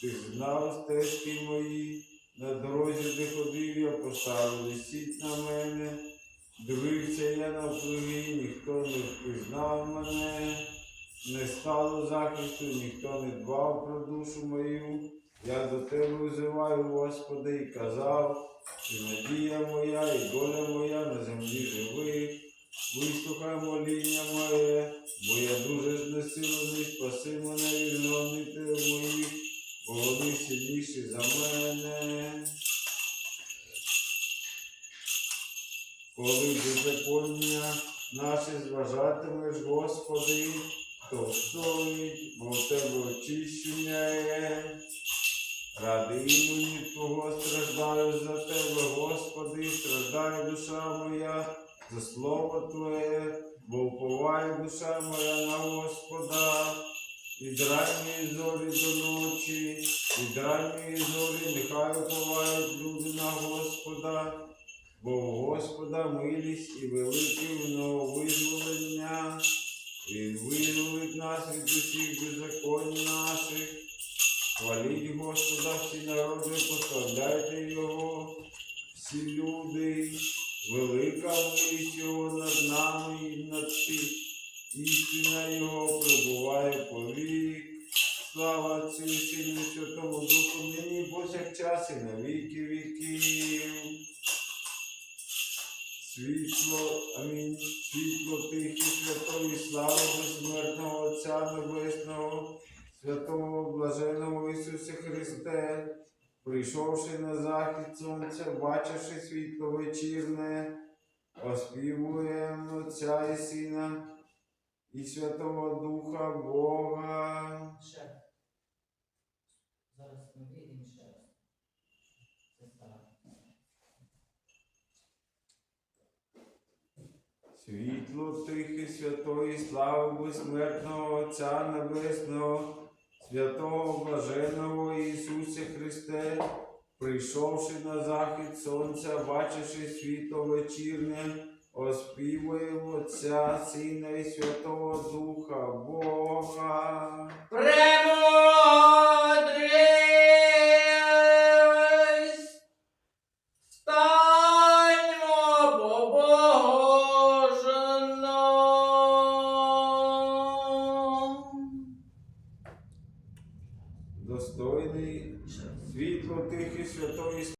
Ти знав стежки мої, на дорозі, де ходив, я поставив сіть на мене. Дивився я на навкруги, ніхто не впізнав мене, не стало захисту, ніхто не дбав про душу мою. Я до тебе взиваю, Господи, і казав, і надія моя, і доля моя на землі живих. Вислухай моління моє, бо я дуже знесилений, спаси мене від гонителів моїх, вони сильніші за мене. Коли беззаконня наші зважатимеш, Господи, хто стоїть, бо в тебе очищення є. Ради імені Твого страждаю за тебе, Господи, страждає душа моя за слово Твоє, бо уповає душа моя на Господа. Від ранньої зорі до ночі, від ранньої зорі нехай уповають люди на Господа, бо у Господа милість і велике визволення. Він визволить нас від усіх беззаконь наших. Хваліть Господа всі народи, прославляйте Його, всі люди, велика милість Його над нами і над тим. Істина Його пробуває повік. Слава Отцю і Сину і Святому Духу, нині і повсякчас і на віки віків. Світло, амінь, світло тихі, святої слави безсмертного Отця Небесного, святого блаженого Ісусе Христе, прийшовши на захід сонця, бачивши світло вечірне, оспівуємо Отця і Сина і Святого Духа Бога. Ще. Зараз ми вийдемо ще раз. Це стара. Світло тихе святої слави безсмертного Отця Небесного, святого блаженого Ісусе Христе, прийшовши на захід сонця, бачивши світло вечірне, Оспівує Отця, Сина і Святого Духа Бога. Премудрість, станьмо. Достойний світло тихий святої